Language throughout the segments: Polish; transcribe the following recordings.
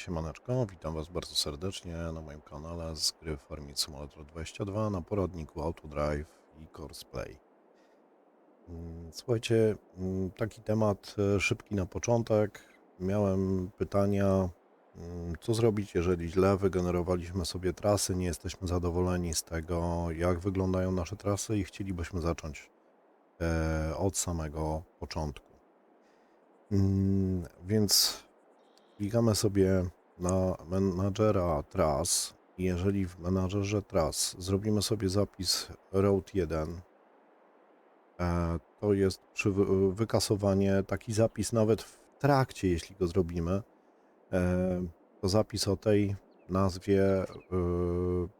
Siemaneczko, witam Was bardzo serdecznie na moim kanale z gry Farming Simulator 22 na poradniku Autodrive i Courseplay. Mm, Słuchajcie, mm, taki temat e, szybki na początek. Miałem pytania, mm, co zrobić, jeżeli źle wygenerowaliśmy sobie trasy, nie jesteśmy zadowoleni z tego, jak wyglądają nasze trasy i chcielibyśmy zacząć e, od samego początku. Więc Klikamy sobie na menadżera tras i jeżeli w menadżerze tras zrobimy sobie zapis road 1, e, to jest przy wy- wykasowanie taki zapis nawet w trakcie, jeśli go zrobimy, e, to zapis o tej nazwie e,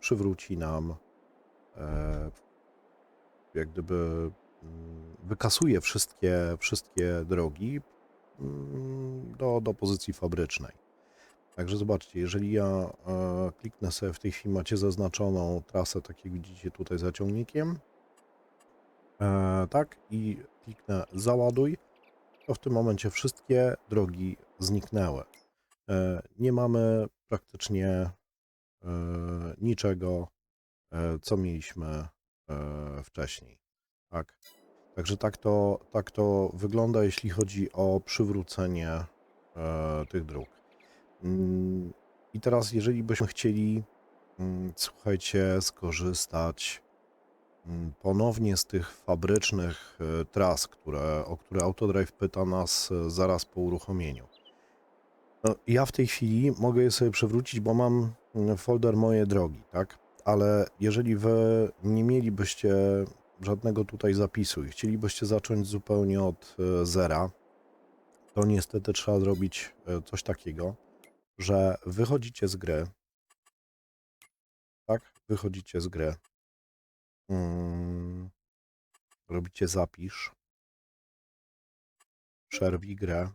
przywróci nam e, jak gdyby mm, wykasuje wszystkie, wszystkie drogi do, do pozycji fabrycznej. Także zobaczcie, jeżeli ja e, kliknę sobie w tej chwili, macie zaznaczoną trasę, tak jak widzicie tutaj za ciągnikiem, e, tak, i kliknę załaduj, to w tym momencie wszystkie drogi zniknęły. E, nie mamy praktycznie niczego, co mieliśmy wcześniej. Tak. Także tak to, tak to wygląda, jeśli chodzi o przywrócenie e, tych dróg. Mm, I teraz, jeżeli byśmy chcieli, mm, słuchajcie, skorzystać mm, ponownie z tych fabrycznych e, tras, które, o które Autodrive pyta nas e, zaraz po uruchomieniu. No, ja w tej chwili mogę je sobie przywrócić, bo mam folder moje drogi, tak? Ale jeżeli wy nie mielibyście żadnego tutaj zapisu i chcielibyście zacząć zupełnie od e, zera, to niestety trzeba zrobić e, coś takiego, że wychodzicie z gry. Tak, wychodzicie z gry. Mm, robicie zapisz. Przerwij grę.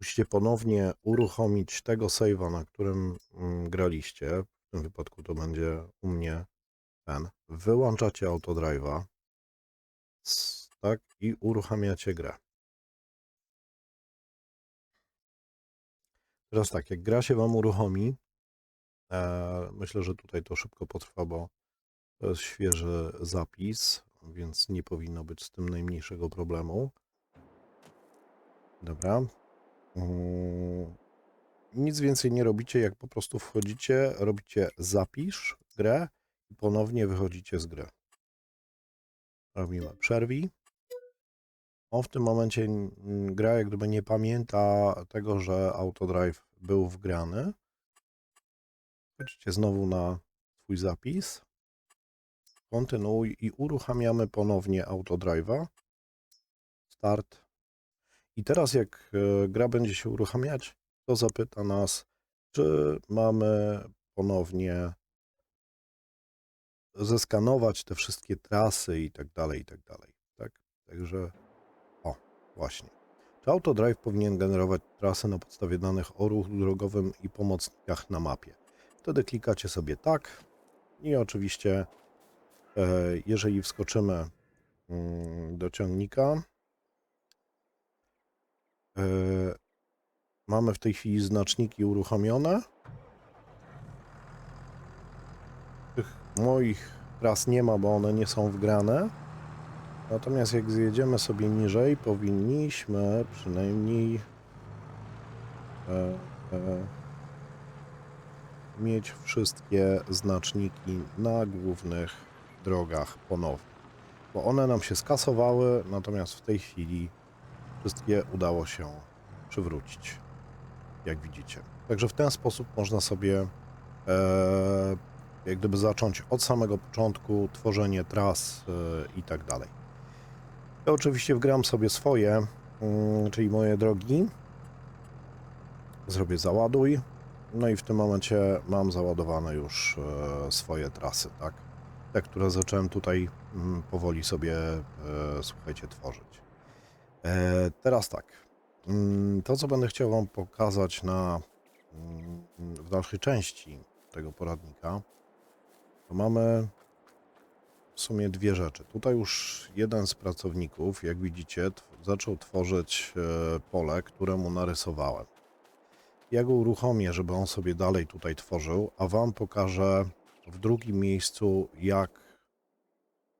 Musicie ponownie uruchomić tego save'a, na którym mm, graliście. W tym wypadku to będzie u mnie ten. Wyłączacie autodrive'a. Tak, i uruchamiacie grę. Teraz tak, jak gra się Wam uruchomi, e, myślę, że tutaj to szybko potrwa, bo to jest świeży zapis, więc nie powinno być z tym najmniejszego problemu. Dobra. Mm, Nic więcej nie robicie, jak po prostu wchodzicie, robicie zapisz grę i ponownie wychodzicie z gry. Robimy przerwij. On w tym momencie gra jak gdyby nie pamięta tego, że Autodrive był wgrany. Chodźcie znowu na swój zapis. Kontynuuj i uruchamiamy ponownie Autodrive'a. Start. I teraz jak e, gra będzie się uruchamiać, to zapyta nas, czy mamy ponownie zeskanować te wszystkie trasy i tak dalej, i tak dalej. Tak? Także o, właśnie. Czy Autodrive powinien generować trasy na podstawie danych o ruchu drogowym i pomocnikach na mapie? Wtedy klikacie sobie tak i oczywiście e, jeżeli wskoczymy mm, do ciągnika, e, mamy w tej chwili znaczniki uruchomione. Tych moich tras nie ma, bo one nie są wgrane. Natomiast jak zjedziemy sobie niżej, powinniśmy przynajmniej e, e, mieć wszystkie znaczniki na głównych drogach ponownie. Bo one nam się skasowały, natomiast w tej chwili wszystkie udało się przywrócić, jak widzicie. Także w ten sposób można sobie e, jak gdyby zacząć od samego początku tworzenie tras e, i tak dalej. Ja oczywiście wgram sobie swoje, mm, czyli moje drogi. Zrobię załaduj. No i w tym momencie mam załadowane już e, swoje trasy, tak? Te, które zacząłem tutaj mm, powoli sobie, e, słuchajcie, tworzyć. Teraz tak. Mm, To, co będę chciał Wam pokazać na, mm, w dalszej części tego poradnika, to mamy w sumie dwie rzeczy. Tutaj już jeden z pracowników, jak widzicie, zaczął tworzyć e, pole, które mu narysowałem. Ja go uruchomię, żeby on sobie dalej tutaj tworzył, a wam pokażę w drugim miejscu, jak,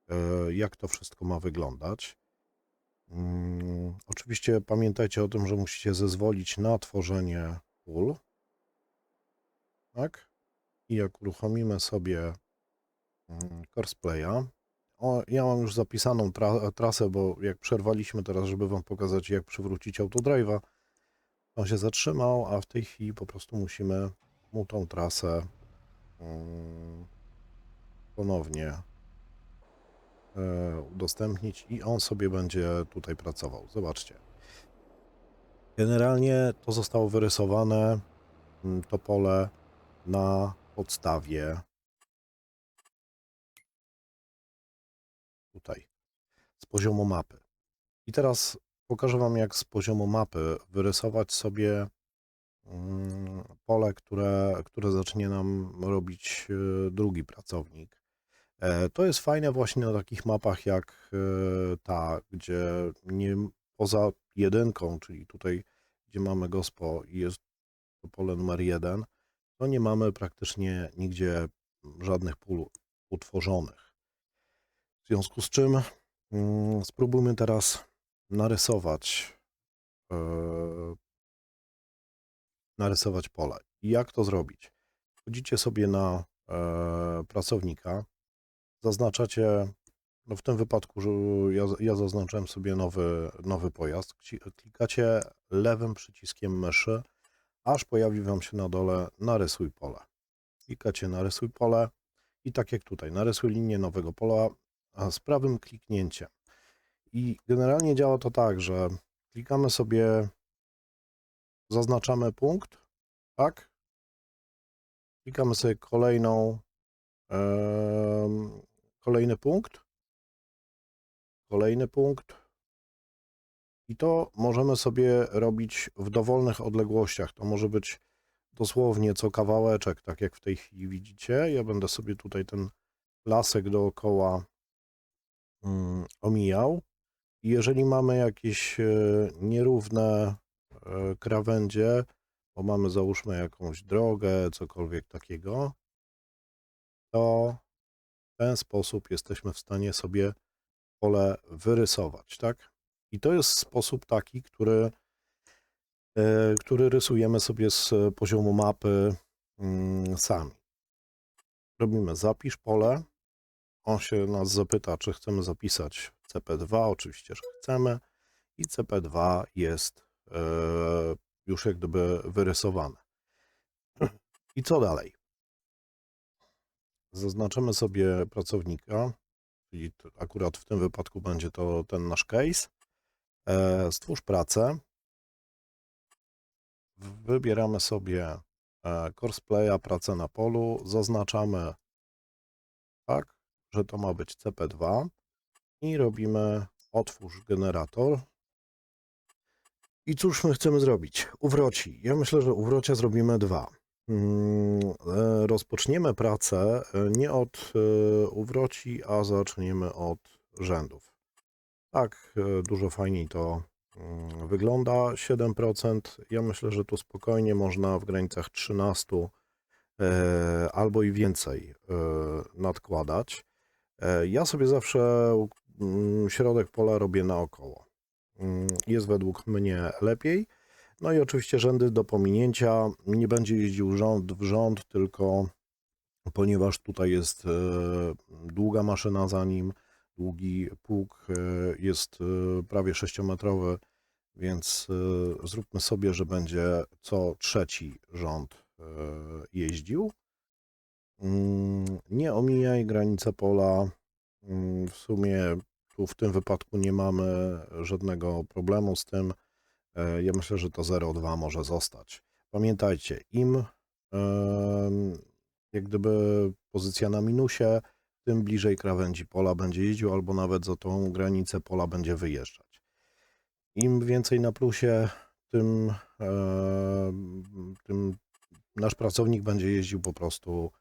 e, jak to wszystko ma wyglądać. Mm, oczywiście pamiętajcie o tym, że musicie zezwolić na tworzenie pól. Tak? I jak uruchomimy sobie mm, Courseplaya, o, ja mam już zapisaną tra trasę, bo jak przerwaliśmy teraz, żeby wam pokazać, jak przywrócić autodrive'a, on się zatrzymał, a w tej chwili po prostu musimy mu tą trasę mm, ponownie udostępnić i on sobie będzie tutaj pracował. Zobaczcie. Generalnie to zostało wyrysowane, mm, to pole na podstawie tutaj z poziomu mapy. I teraz pokażę Wam, jak z poziomu mapy wyrysować sobie mm, pole, które, które zacznie nam robić e, drugi pracownik. E, To jest fajne właśnie na takich mapach jak e, ta, gdzie nie poza jedynką, czyli tutaj, gdzie mamy gospo i jest to pole numer jeden, to nie mamy praktycznie nigdzie żadnych pól utworzonych. W związku z czym mm, spróbujmy teraz narysować e, narysować pole. Jak to zrobić? Wchodzicie sobie na pracownika, zaznaczacie, no w tym wypadku że ja, ja zaznaczyłem sobie nowy, nowy pojazd, klikacie lewym przyciskiem myszy, aż pojawi Wam się na dole narysuj pole. Klikacie narysuj pole i tak jak tutaj, narysuj linię nowego pola z prawym kliknięciem. I generalnie działa to tak, że klikamy sobie, zaznaczamy punkt, tak? Klikamy sobie kolejną, kolejny punkt, kolejny punkt. I to możemy sobie robić w dowolnych odległościach. To może być dosłownie co kawałeczek, tak jak w tej chwili widzicie. Ja będę sobie tutaj ten lasek dookoła mm, omijał. I jeżeli mamy jakieś e, nierówne e, krawędzie, bo mamy załóżmy jakąś drogę, cokolwiek takiego, to ten sposób jesteśmy w stanie sobie pole wyrysować, tak? I to jest sposób taki, który, e, który rysujemy sobie z poziomu mapy mm, sami. Robimy zapisz pole. On się nas zapyta, czy chcemy zapisać CP2. Oczywiście, że chcemy. I CP2 jest e, już jak gdyby wyrysowane. I co dalej? Zaznaczymy sobie pracownika, czyli akurat w tym wypadku będzie to ten nasz case. E, Stwórz pracę. Wybieramy sobie e, Courseplaya, pracę na polu. Zaznaczamy tak, że to ma być CP2 i robimy otwórz generator. I cóż my chcemy zrobić? Uwroci. Ja myślę, że uwrocia zrobimy dwa. Mm, e, Rozpoczniemy pracę e, nie od e, uwroci, a zaczniemy od rzędów. Tak, dużo fajniej to mm, wygląda. 7%. Ja myślę, że tu spokojnie można w granicach 13 e, albo i więcej nadkładać. Ja sobie zawsze mm, środek pola robię naokoło. Jest według mnie lepiej. No i oczywiście rzędy do pominięcia. Nie będzie jeździł rząd w rząd, tylko ponieważ tutaj jest e, długa maszyna za nim, długi pług e, jest e, prawie 6-metrowy, więc zróbmy sobie, że będzie co trzeci rząd jeździł. Mm, Nie omijaj granice pola. Mm, W sumie tu w tym wypadku nie mamy żadnego problemu z tym. E, Ja myślę, że to 0,2 może zostać. Pamiętajcie, im jak gdyby pozycja na minusie, tym bliżej krawędzi pola będzie jeździł, albo nawet za tą granicę pola będzie wyjeżdżać. Im więcej na plusie, tym, tym nasz pracownik będzie jeździł po prostu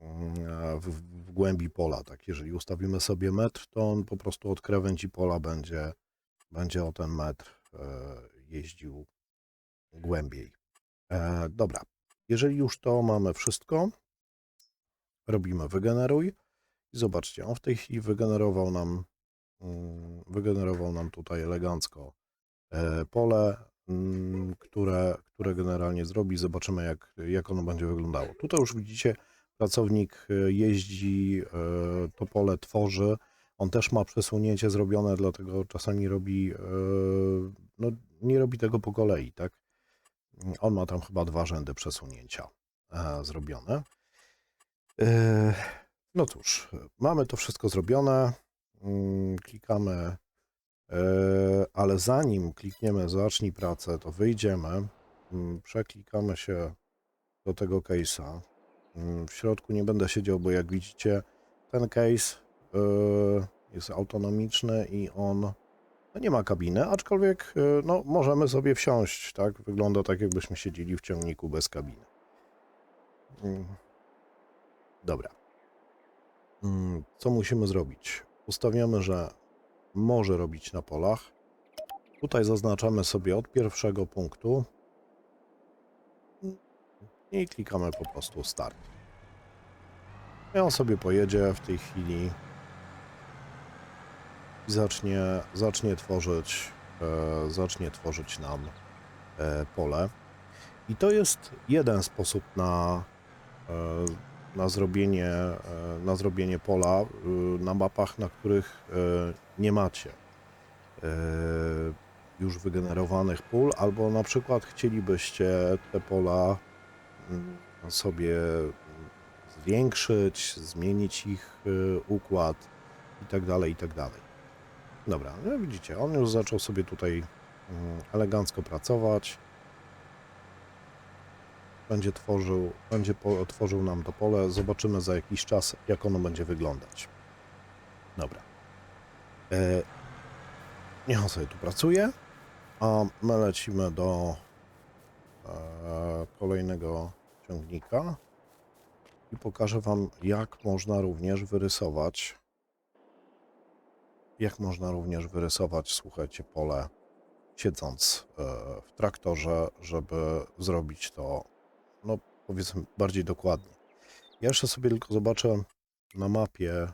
mm, w, w głębi pola. Tak, jeżeli ustawimy sobie metr, to on po prostu od krawędzi pola będzie, będzie o ten metr e, jeździł głębiej. E, dobra, jeżeli już to mamy wszystko, robimy wygeneruj i zobaczcie, on w tej chwili wygenerował nam, mm, wygenerował nam tutaj elegancko e, pole, mm, które, które generalnie zrobi. Zobaczymy, jak, jak ono będzie wyglądało. Tutaj już widzicie, pracownik e, jeździ, e, to pole tworzy. On też ma przesunięcie zrobione, dlatego czasami robi, no nie robi tego po kolei, tak? On ma tam chyba dwa rzędy przesunięcia e, zrobione. E, No cóż, mamy to wszystko zrobione. Mm, Klikamy, e, ale zanim klikniemy zacznij pracę, to wyjdziemy, mm, przeklikamy się do tego case'a. Mm, W środku nie będę siedział, bo jak widzicie, ten case jest autonomiczny i on nie ma kabiny, aczkolwiek e, no, możemy sobie wsiąść, tak? Wygląda tak, jakbyśmy siedzieli w ciągniku bez kabiny. Mm. Dobra. Mm, Co musimy zrobić? Ustawiamy, że może robić na polach. Tutaj zaznaczamy sobie od pierwszego punktu i klikamy po prostu start. I on sobie pojedzie w tej chwili i zacznie, zacznie tworzyć, e, zacznie tworzyć nam e, pole. I to jest jeden sposób na, e, na, zrobienie, e, na zrobienie pola e, na mapach, na których e, nie macie e, już wygenerowanych pól, albo na przykład chcielibyście te pola mm, sobie zwiększyć, zmienić ich y, układ i tak dalej, i tak dalej. Dobra, no widzicie, on już zaczął sobie tutaj mm, elegancko pracować. Będzie tworzył, będzie po, tworzył nam to pole. Zobaczymy za jakiś czas, jak ono będzie wyglądać. Dobra. E, niech on sobie tu pracuje, a my lecimy do e, kolejnego ciągnika i pokażę Wam, jak można również wyrysować. Jak można również wyrysować, słuchajcie, pole siedząc e, w traktorze, żeby zrobić to, no powiedzmy, bardziej dokładnie. Ja jeszcze sobie tylko zobaczę na mapie,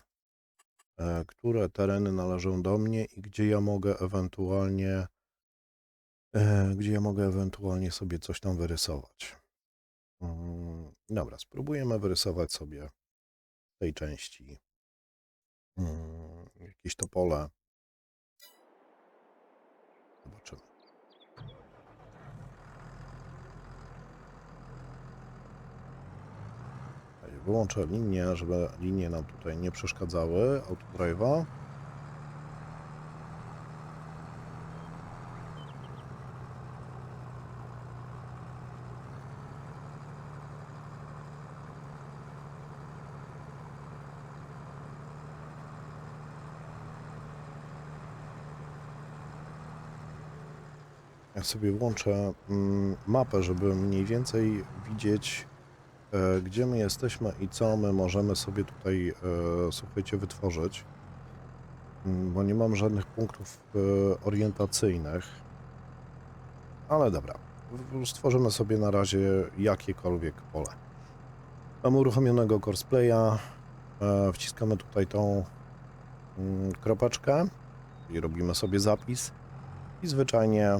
e, które tereny należą do mnie i gdzie ja mogę ewentualnie, e, gdzie ja mogę ewentualnie sobie coś tam wyrysować. Mm, Dobra, spróbujemy wyrysować sobie tej części mm, jakieś to pole. Zobaczymy. Wyłączę linię, żeby linie nam tutaj nie przeszkadzały. Autodrive'a. Sobie włączę mm, mapę, żeby mniej więcej widzieć, e, gdzie my jesteśmy i co my możemy sobie tutaj, e, słuchajcie, wytworzyć. Mm, Bo nie mam żadnych punktów e, orientacyjnych. Ale dobra, stworzymy sobie na razie jakiekolwiek pole. Mam uruchomionego Courseplaya. E, wciskamy tutaj tą mm, kropeczkę i robimy sobie zapis. I zwyczajnie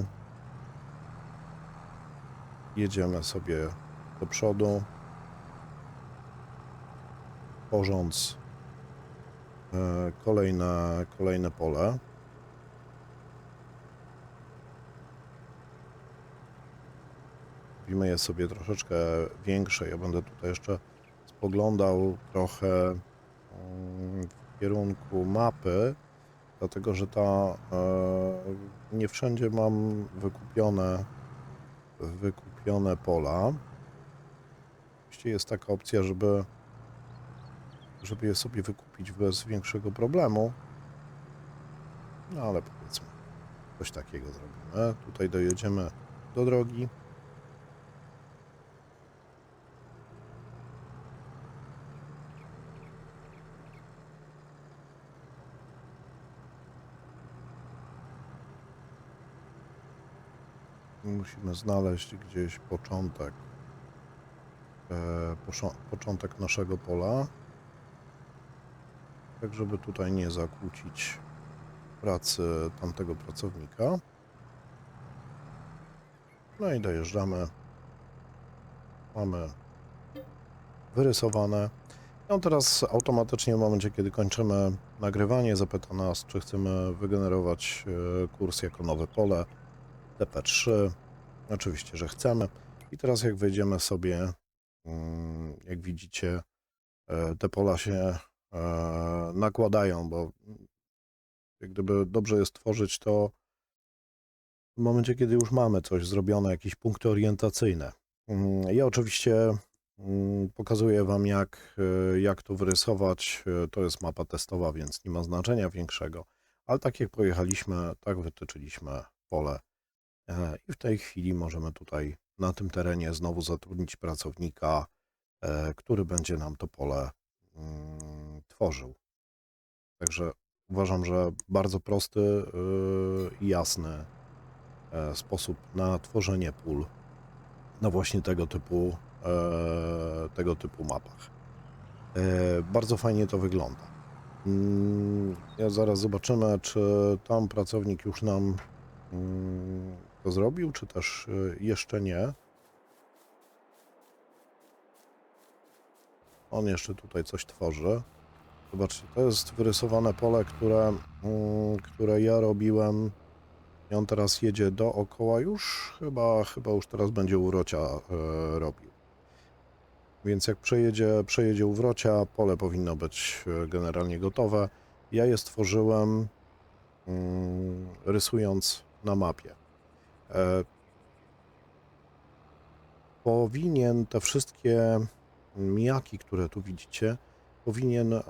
jedziemy sobie do przodu, tworząc e, kolejne, kolejne pole. Robimy je sobie troszeczkę większe. Ja będę tutaj jeszcze spoglądał trochę mm, w kierunku mapy, dlatego że ta e, nie wszędzie mam wykupione wykupione pola. Oczywiście jest taka opcja, żeby, żeby je sobie wykupić bez większego problemu. No ale powiedzmy, coś takiego zrobimy. Tutaj dojedziemy do drogi. Musimy znaleźć gdzieś początek, e, początek naszego pola, tak żeby tutaj nie zakłócić pracy tamtego pracownika. No i dojeżdżamy. Mamy wyrysowane. On teraz automatycznie w momencie, kiedy kończymy nagrywanie, zapyta nas, czy chcemy wygenerować e, kurs jako nowe pole TP3. Oczywiście, że chcemy. I teraz jak wejdziemy sobie, mm, jak widzicie, e, te pola się e, nakładają, bo jak gdyby dobrze jest tworzyć to w momencie, kiedy już mamy coś zrobione, jakieś punkty orientacyjne. Mm, Ja oczywiście mm, pokazuję Wam, jak, e, jak to wyrysować. To jest mapa testowa, więc nie ma znaczenia większego. Ale tak jak pojechaliśmy, tak wytyczyliśmy pole. E, I w tej chwili możemy tutaj na tym terenie znowu zatrudnić pracownika, e, który będzie nam to pole mm, tworzył. Także uważam, że bardzo prosty yy, i jasny e, sposób na tworzenie pól na właśnie tego typu, e, tego typu mapach. E, Bardzo fajnie to wygląda. Mm, Ja zaraz zobaczymy, czy tam pracownik już nam mm, to zrobił, czy też e, jeszcze nie. On jeszcze tutaj coś tworzy. Zobaczcie, to jest wyrysowane pole, które, mm, które ja robiłem. I on teraz jedzie dookoła już. Chyba, chyba już teraz będzie urocia e, robił. Więc jak przejedzie, przejedzie uwrocia, pole powinno być e, generalnie gotowe. Ja je stworzyłem mm, rysując na mapie. E, powinien te wszystkie mijaki, które tu widzicie, powinien e,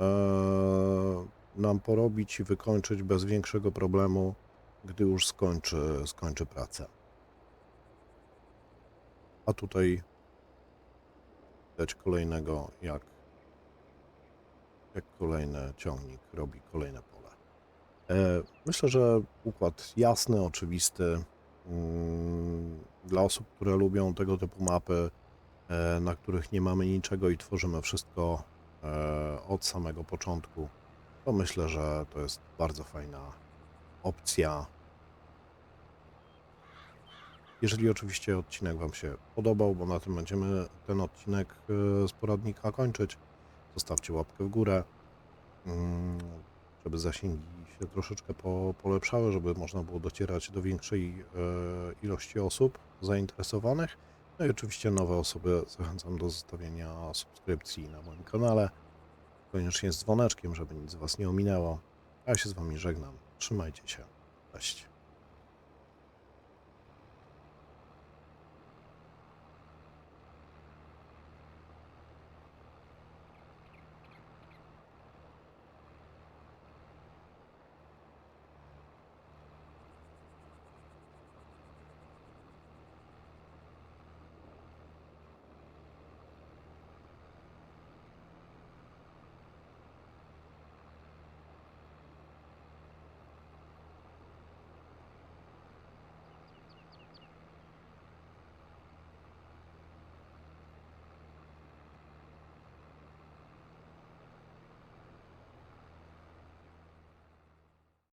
nam porobić i wykończyć bez większego problemu, gdy już skończy, skończy pracę. A tutaj widać kolejnego, jak, jak kolejny ciągnik robi kolejne pole. E, myślę, że układ jasny, oczywisty. Mm, Dla osób, które lubią tego typu mapy, e, na których nie mamy niczego i tworzymy wszystko e, od samego początku, to myślę, że to jest bardzo fajna opcja. Jeżeli oczywiście odcinek Wam się podobał, bo na tym będziemy ten odcinek e, z poradnika kończyć, zostawcie łapkę w górę, mm, żeby zasięgi się troszeczkę po, polepszały, żeby można było docierać do większej e, ilości osób zainteresowanych. No i oczywiście nowe osoby zachęcam do zostawienia subskrypcji na moim kanale, koniecznie z dzwoneczkiem, żeby nic Was nie ominęło. Ja się z Wami żegnam. Trzymajcie się. Cześć.